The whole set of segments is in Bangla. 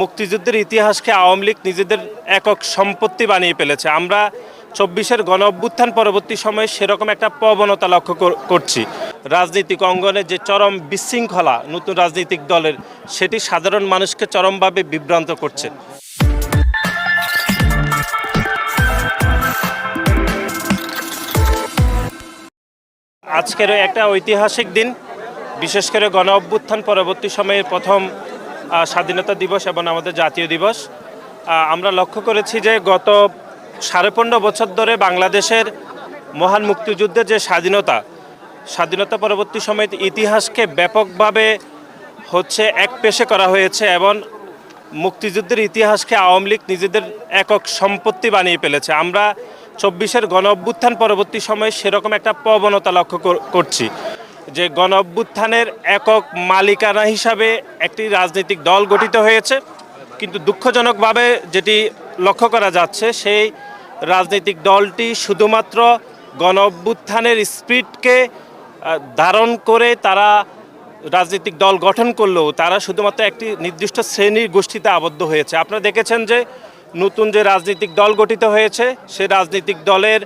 মুক্তিযুদ্ধের ইতিহাসকে আওয়ামী লীগ নিজেদের একক সম্পত্তি বানিয়ে ফেলেছে। আমরা চব্বিশের গণ অভ্যুত্থান পরবর্তী সময়ে সেরকম একটা প্রবণতা লক্ষ্য করছি। রাজনৈতিক অঙ্গনে যে চরম বিশৃঙ্খলা নতুন রাজনৈতিক দলের, সেটি সাধারণ মানুষকে চরমভাবে বিভ্রান্ত করছে। আজকের একটা ঐতিহাসিক দিন। বিশেষ করে গণ অভ্যুত্থান পরবর্তী সময়ে প্রথম স্বাধীনতা দিবস এবং আমাদের জাতীয় দিবস। আমরা লক্ষ্য করেছি যে গত সাড়ে পনেরো বছর ধরে বাংলাদেশের মহান মুক্তিযুদ্ধের যে স্বাধীনতা স্বাধীনতা পরবর্তী সময়ে ইতিহাসকে ব্যাপকভাবে হচ্ছে এক পেশে করা হয়েছে এবং মুক্তিযুদ্ধের ইতিহাসকে আওয়ামী লীগ নিজেদের একক সম্পত্তি বানিয়ে ফেলেছে। আমরা চব্বিশের গণ অভ্যুত্থান পরবর্তী সময়ে সেরকম একটা প্রবণতা লক্ষ্য করছি। যে গণ অভ্যুত্থানের একক মালিকানা হিসাবে একটি রাজনৈতিক দল গঠিত হয়েছে। কিন্তু দুঃখজনকভাবে যেটি লক্ষ্য করা যাচ্ছে, সেই রাজনৈতিক দলটি শুধুমাত্র গণ অভ্যুত্থানের স্পিডকে ধারণ করে তারা রাজনৈতিক দল গঠন করলেও তারা শুধুমাত্র একটি নির্দিষ্ট শ্রেণির গোষ্ঠীতে আবদ্ধ হয়েছে। আপনারা দেখেছেন যে নতুন যে রাজনৈতিক দল গঠিত হয়েছে, সে রাজনৈতিক দলের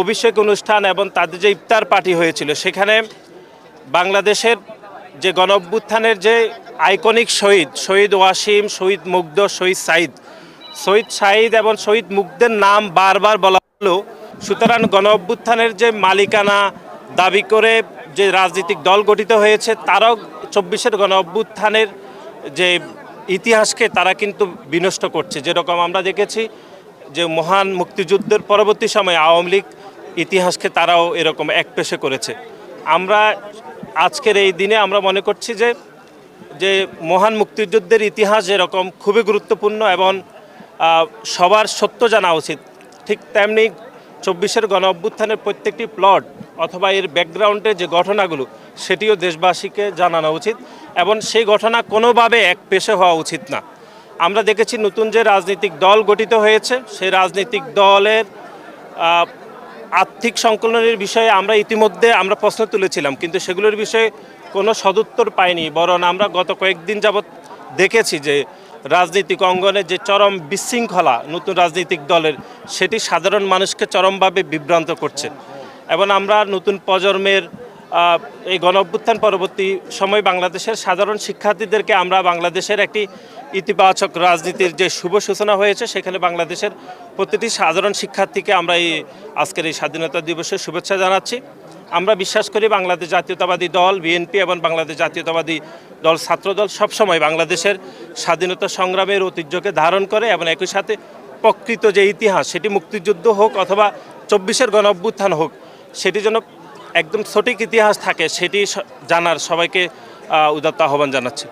অভিষেক অনুষ্ঠান এবং তাদের যে ইফতার পার্টি হয়েছিল, সেখানে বাংলাদেশের যে গণ যে আইকনিক শহীদ শহীদ ওয়াসিম, শহীদ মুগ্ধ, শহীদ সাইদ শহীদ সাইদ এবং শহীদ মুগ্ধের নাম বারবার বলা হলো। সুতরাং গণ যে মালিকানা দাবি করে যে রাজনৈতিক দল গঠিত হয়েছে, তারাও চব্বিশের গণ অভ্যুত্থানের যে ইতিহাসকে তারা কিন্তু বিনষ্ট করছে। যেরকম আমরা দেখেছি যে মহান মুক্তিযুদ্ধের পরবর্তী সময়ে আওয়ামী লীগ ইতিহাসকে তারাও এরকম একপেশে করেছে। আমরা আজকের এই দিনে আমরা মনে করছি যে যে মহান মুক্তিযুদ্ধের ইতিহাস যেরকম খুবই গুরুত্বপূর্ণ এবং সবার সত্য জানা উচিত। ঠিক তেমনি চব্বিশের গণ অভ্যুত্থানের প্রত্যেকটি প্লট অথবা এর ব্যাকগ্রাউন্ডে যে ঘটনাগুলো, সেটিও দেশবাসীকে জানানো উচিত এবং সেই ঘটনা কোনোভাবে এক পেশে হওয়া উচিত না। আমরা দেখেছি নতুন যে রাজনৈতিক দল গঠিত হয়েছে, সেই রাজনৈতিক দলের আর্থিক সংকলনের বিষয়ে আমরা ইতিমধ্যে আমরা প্রশ্ন তুলেছিলাম, কিন্তু সেগুলোর বিষয়ে কোনো সদুত্তর পাইনি। বরং আমরা গত কয়েকদিন যাবৎ দেখেছি যে রাজনৈতিক অঙ্গনে যে চরম বিশৃঙ্খলা নতুন রাজনৈতিক দলের, সেটি সাধারণ মানুষকে চরমভাবে বিভ্রান্ত করছে। এবং আমরা নতুন প্রজন্মের এই গণ অভ্যুত্থান পরবর্তী সময় বাংলাদেশের সাধারণ শিক্ষার্থীদেরকে আমরা বাংলাদেশের একটি ইতিবাচক রাজনীতির যে শুভ সূচনা হয়েছে, সেখানে বাংলাদেশের প্রতিটি সাধারণ শিক্ষার্থীকে আমরা এই আজকের এই স্বাধীনতা দিবসের শুভেচ্ছা জানাচ্ছি। আমরা বিশ্বাস করি বাংলাদেশ জাতীয়তাবাদী দল, বিএনপি এবং বাংলাদেশ জাতীয়তাবাদী দল, ছাত্রদল সবসময় বাংলাদেশের স্বাধীনতা সংগ্রামের ঐতিহ্যকে ধারণ করে এবং একই সাথে প্রকৃত যে ইতিহাস, সেটি মুক্তিযুদ্ধ হোক অথবা চব্বিশের গণ অভ্যুত্থান হোক, সেটি যেন একদম সঠিক ইতিহাস থাকে সেটি জানার সবাইকে উদাত্ত আহ্বান জানাচ্ছি।